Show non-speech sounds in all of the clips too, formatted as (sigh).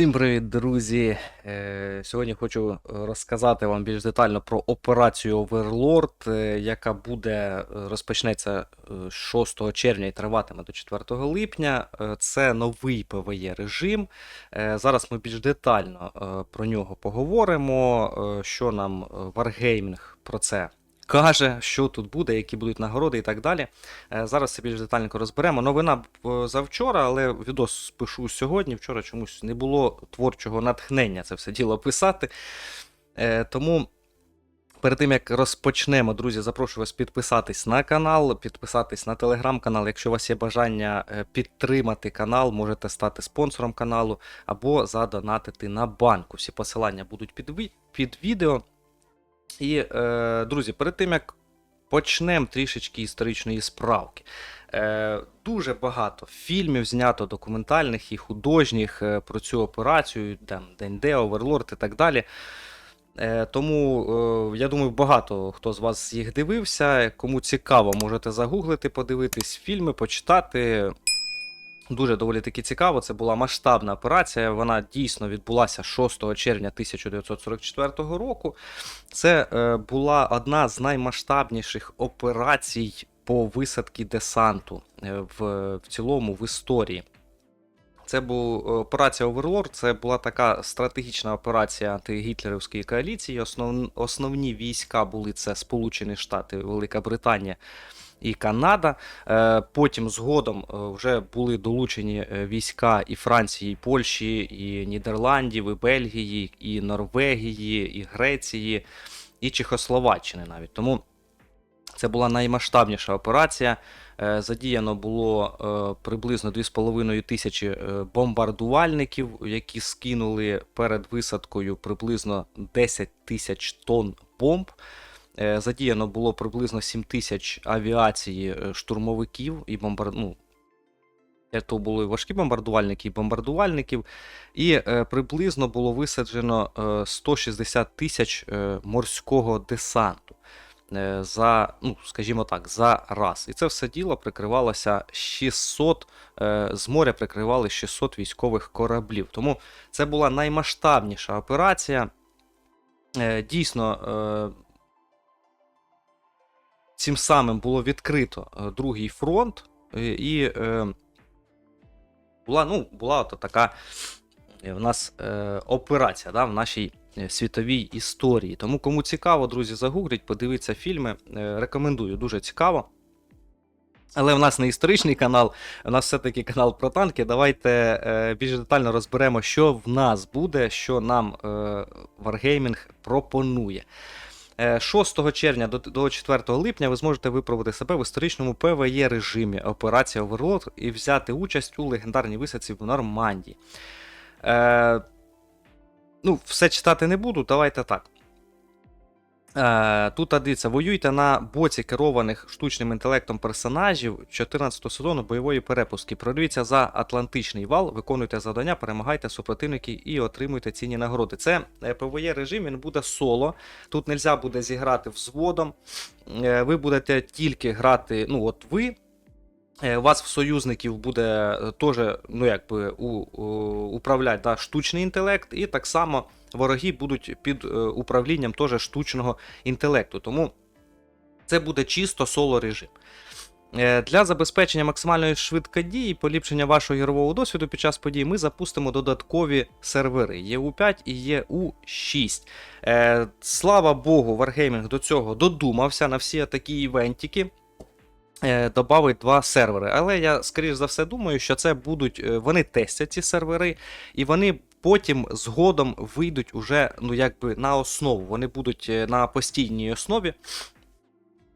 Всім привіт, друзі! Е, Сьогодні хочу розказати вам більш детально про операцію Overlord, е, яка буде е, розпочнеться е, 6 червня і триватиме до 4 липня. Це новий PvE режим. Зараз ми більш детально про нього поговоримо, що нам Wargaming про це каже, що тут буде, які будуть нагороди і так далі. Е, Зараз це більш детальненько розберемо. Новина е, завчора, але відос пишу сьогодні. Вчора чомусь не було творчого натхнення це все діло писати. Е, Тому. Перед тим як розпочнемо, друзі, запрошую вас підписатись на канал, підписатись на телеграм-канал. Якщо у вас є бажання підтримати канал, можете стати спонсором каналу або задонатити на банку. Всі посилання будуть під, під відео. І, е, друзі, перед тим як почнемо трішечки історичної справки. Е, дуже багато фільмів знято документальних і художніх е, про цю операцію, там ДНД, Оверлорд і так далі. Е, тому е, я думаю, багато хто з вас їх дивився. Кому цікаво, можете загуглити, подивитись фільми, почитати. Дуже доволі таки цікаво. Це була масштабна операція. Вона дійсно відбулася 6 червня 1944 року. Це е, була одна з наймасштабніших операцій по висадці десанту е, в, в цілому в історії. Це була операція Overlord, це була така стратегічна операція антигітлерівської коаліції. Основ, основні війська були це Сполучені Штати, Велика Британія і Канада. Е, Потім згодом е, вже були долучені е, війська і Франції, і Польщі, і Нідерландів, і Бельгії, і Норвегії, і Греції, і Чехословаччини навіть. Тому це була наймасштабніша операція. Задіяно було приблизно 2,5 тисячі бомбардувальників, які скинули перед висадкою приблизно 10 тисяч тонн бомб. Е, Задіяно було приблизно 7 тисяч авіації е, штурмовиків і бомбар... ну, то були важкі бомбардувальники і бомбардувальників, і е, приблизно було висаджено е, 160 тисяч е, морського десанту е, за, ну, скажімо так, за раз. І це все діло прикривалося 600, е, з моря прикривали 600 військових кораблів. Тому це була наймасштабніша операція. Е, Дійсно, е, цим самим було відкрито е, другий фронт, е, і е, була, ну, була от така в нас операція да, в нашій світовій історії. Тому кому цікаво, друзі, загугліть, подивіться фільми. Рекомендую, дуже цікаво. Але в нас не історичний канал, у нас все-таки канал про танки. Давайте більш детально розберемо, що в нас буде, що нам Wargaming пропонує. Е, 6 червня до, до 4 липня ви зможете випробувати себе в історичному ПВЄ режимі Операція Оверлот і взяти участь у легендарній висадці в Нормандії. Е, ну, все читати не буду, давайте так. Е, тут дивіться, воюйте на боці керованих штучним інтелектом персонажів 14 сезону бойової перепустки. Прорвіться за Атлантичний вал, виконуйте завдання, перемагайте супротивників і отримуйте цінні нагороди. Це е, PvE режим, він буде соло. Тут не можна буде зіграти взводом. Е, ви будете тільки грати, ну от ви. У вас в союзників буде теж ну, управляти да, штучний інтелект, і так само вороги будуть під е, управлінням теж штучного інтелекту. Тому це буде чисто соло режим. Е, Для забезпечення максимальної швидкодії і поліпшення вашого ігрового досвіду під час подій ми запустимо додаткові сервери EU5 і EU6. Е, Слава Богу, Wargaming до цього додумався на всі такі івентики. Добавить два сервери. Але я, скоріш за все, думаю, що це будуть. Вони тестять ці сервери, і вони потім згодом вийдуть уже ну, якби на основу. Вони будуть е, на постійній основі.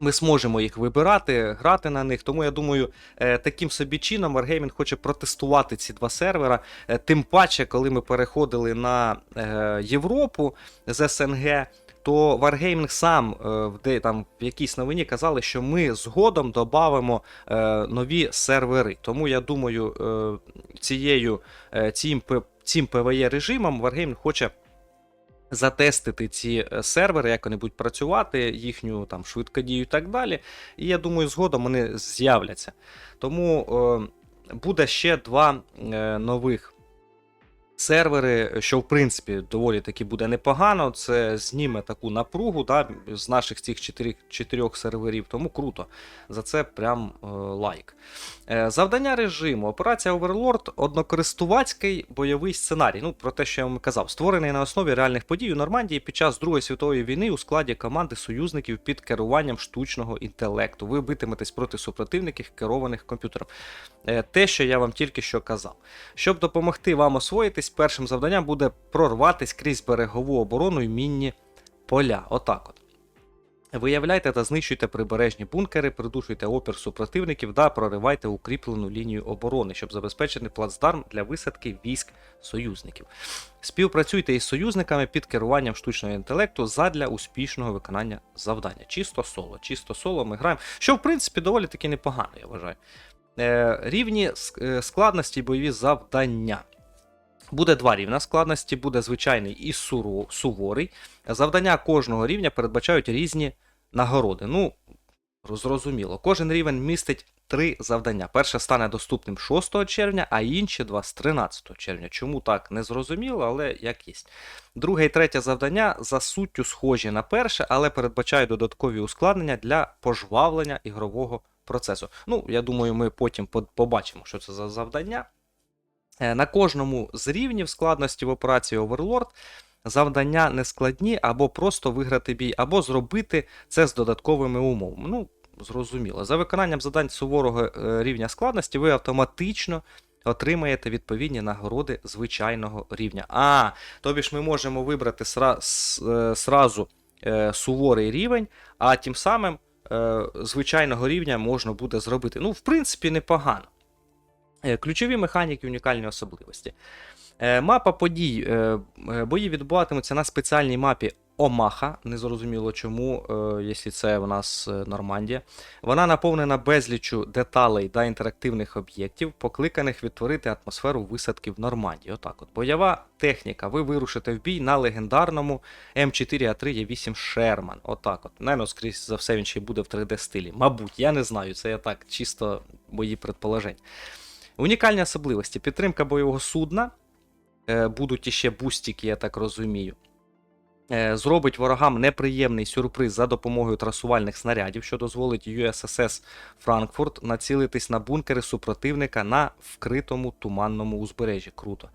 Ми зможемо їх вибирати, грати на них. Тому я думаю, е, таким собі чином Wargaming хоче протестувати ці два сервера. Е, Тим паче, коли ми переходили на Європу з СНГ, то Wargaming сам де там в якійсь новині казали, що ми згодом додамо нові сервери. Тому я думаю, цією цим, цим PvE режимом Wargaming хоче затестити ці е, сервери, як вони будуть працювати, їхню там швидкодію і так далі. І я думаю, згодом вони з'являться. Тому е, буде ще два е, нових сервери, що в принципі доволі таки буде непогано. Це зніме таку напругу да, з наших цих чотирьох, серверів, тому круто. За це прям е, лайк. Е, завдання режиму. Операція Overlord однокористувацький бойовий сценарій. Ну, про те, що я вам казав, створений на основі реальних подій у Нормандії під час Другої світової війни у складі команди союзників під керуванням штучного інтелекту. Ви битиметесь проти супротивників керованих комп'ютером. Е, те, що я вам тільки що казав. Щоб допомогти вам освоїтись, першим завданням буде прорватись крізь берегову оборону і мінні поля. Отак от. Виявляйте та знищуйте прибережні бункери, придушуйте опір супротивників та проривайте укріплену лінію оборони, щоб забезпечити плацдарм для висадки військ союзників. Співпрацюйте із союзниками під керуванням штучного інтелекту задля успішного виконання завдання. Чисто соло. Чисто соло ми граємо. Що, в принципі, доволі таки непогано, я вважаю. Е, рівні е, складності бойові завдання. Буде два рівня складності, буде звичайний і суворий. Завдання кожного рівня передбачають різні нагороди. Ну, зрозуміло, кожен рівень містить три завдання. Перше стане доступним 6 червня, а інші два з 13 червня. Чому так не зрозуміло, але як є. Друге і третє завдання за суттю схожі на перше, але передбачають додаткові ускладнення для пожвавлення ігрового процесу. Ну, я думаю, ми потім побачимо, що це за завдання. Е, На кожному з рівнів складності в операції Overlord завдання не складні, або просто виграти бій, або зробити це з додатковими умовами. Ну, зрозуміло. За виконанням завдань суворого е, рівня складності ви автоматично отримаєте відповідні нагороди звичайного рівня. А, тобі ж ми можемо вибрати е, сразу суворий рівень, а тим самим звичайного рівня можна буде зробити. Ну, в принципі, непогано. Е, Ключові механіки, унікальні особливості. Е, Мапа подій. Е, е, Бої відбуватимуться на спеціальній мапі Омаха. Незрозуміло чому, е, якщо це в нас е, Нормандія. Вона наповнена безліччю деталей та інтерактивних об'єктів, покликаних відтворити атмосферу висадки в Нормандії. Отак от. Бойова техніка. Ви вирушите в бій на легендарному М4А3 Е8 Шерман. Отак от. Наверно, скрізь за все він ще й буде в 3D стилі. Мабуть, я не знаю, це я так, чисто мої предположення. Унікальні особливості: підтримка бойового судна. Е, будуть іще бустики, я так розумію. Е, Зробить ворогам неприємний сюрприз за допомогою трасувальних снарядів, що дозволить USSS Франкфурт націлитись на бункери супротивника на вкритому туманному узбережжі. Круто.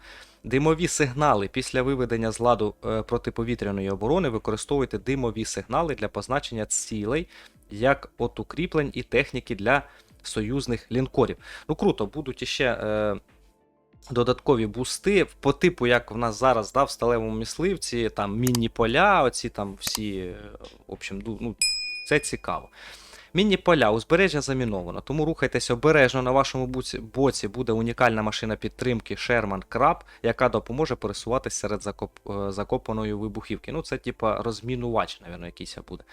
Димові сигнали після виведення з ладу е, протиповітряної оборони використовуйте димові сигнали для позначення цілей, як от укріплень і техніки для союзних лінкорів. Ну круто, будуть іще. Е, додаткові бусти по типу, як в нас зараз да, в сталевому мисливці, там мінні поля, оці там всі. е, В общем, ну, це цікаво. Мінні поля, узбережжя заміновано, тому рухайтеся обережно. На вашому боці буде унікальна машина підтримки Sherman Crab, яка допоможе пересуватися серед закоп, е, закопаної вибухівки. Ну, це типа розмінувач, напевно, якийсь буде.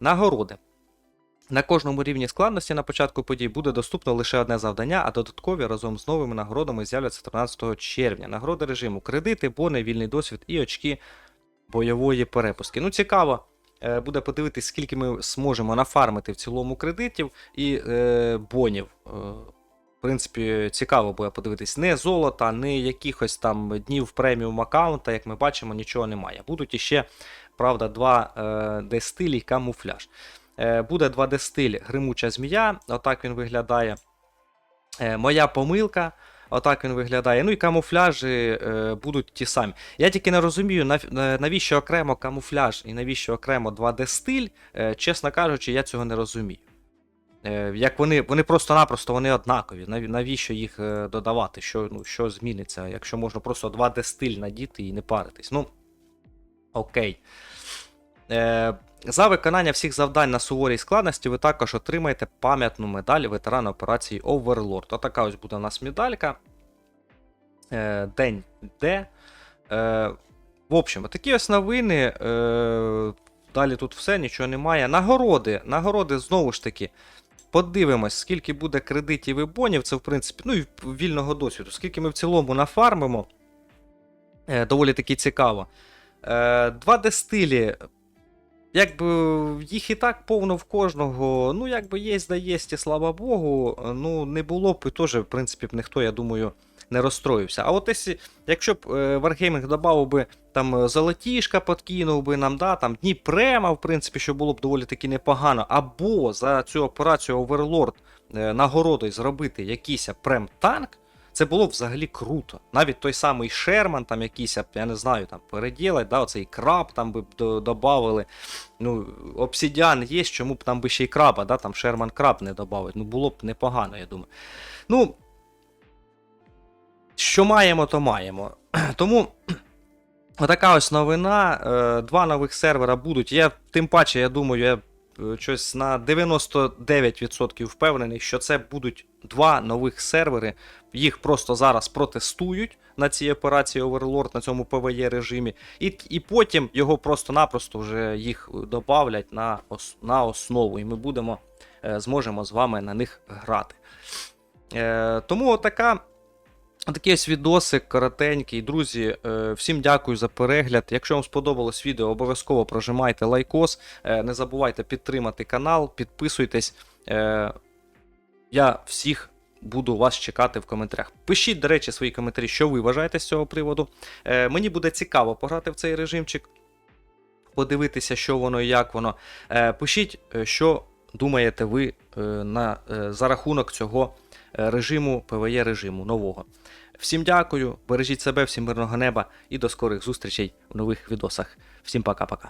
Нагороди. На кожному рівні складності на початку подій буде доступно лише одне завдання, а додаткові разом з новими нагородами з'являться 13 червня. Нагороди режиму, кредити, бони, вільний досвід і очки бойової перепустки. Ну, цікаво. е, Буде подивитись, скільки ми зможемо нафармити в цілому кредитів і е, бонів. Е, в принципі, цікаво буде подивитись. Не золота, не якихось там днів преміум аккаунта, як ми бачимо, нічого немає. Будуть іще, правда, два е, дестилі і камуфляж. Е, Буде 2D стиль Гримуча змія, отак він виглядає. Е, Моя помилка, отак він виглядає. Ну і камуфляжі е, будуть ті самі. Я тільки не розумію, нав- е, навіщо окремо камуфляж і навіщо окремо 2D стиль. Е, Чесно кажучи, я цього не розумію. Е, Як вони, вони просто-напросто вони однакові. Наві- Навіщо їх е, додавати? Що, ну, що зміниться, якщо можна просто 2D стиль надіти і не паритись. Ну, окей. Е, за виконання всіх завдань на суворій складності ви також отримаєте пам'ятну медаль ветерана операції Overlord. Отака ось буде у нас медалька. Е, День Д. Е, в общем, такі ось новини. Далі тут все, нічого немає. Нагороди. Нагороди знову ж таки. Подивимось, скільки буде кредитів і бонів. Це, в принципі, ну і вільного досвіду. Скільки ми в цілому нафармимо. Доволі таки цікаво. Е, 2D стилі. Якби їх і так повно в кожного. Ну, якби є, да є, і слава Богу. Ну, не було б і теж, в принципі, б ніхто, я думаю, не розстроївся. А от якщо, б е, Wargaming додав би там е, золотішка подкинув би нам, да, там Дніпрема, в принципі, що було б доволі таки непогано, або за цю операцію Overlord е, нагородою зробити якийсь прем-танк, це було взагалі круто. Навіть той самий Шерман, там якийсь, я не знаю, там переділать, да, оцей краб там би до- додавали. Ну, обсідіан є, чому б там би ще й краба, да, там Шерман краб не додавить. Ну, було б непогано, я думаю. Ну, що маємо, то маємо. (clears throat) Тому. Отака ось новина. Е, Два нових сервера будуть. Я тим паче, я думаю, я щось на 99% впевнений, що це будуть два нових сервери. Їх просто зараз протестують на цій операції Overlord, на цьому PvE режимі, і, і потім його просто-напросто вже їх додавлять на, ос, на основу, і ми будемо е, зможемо з вами на них грати. Е, тому отака. Такий ось відосик коротенький. Друзі, е, всім дякую за перегляд. Якщо вам сподобалось відео, обов'язково прожимайте лайкос. Е, Не забувайте підтримати канал, підписуйтесь. Е, Я всіх буду вас чекати в коментарях. Пишіть, до речі, свої коментарі, що ви вважаєте з цього приводу. Мені буде цікаво пограти в цей режимчик, подивитися, що воно і як воно. Пишіть, що думаєте ви на, за рахунок цього режиму, ПВЄ режиму нового. Всім дякую, бережіть себе, всім мирного неба і до скорих зустрічей в нових відосах. Всім пока-пока.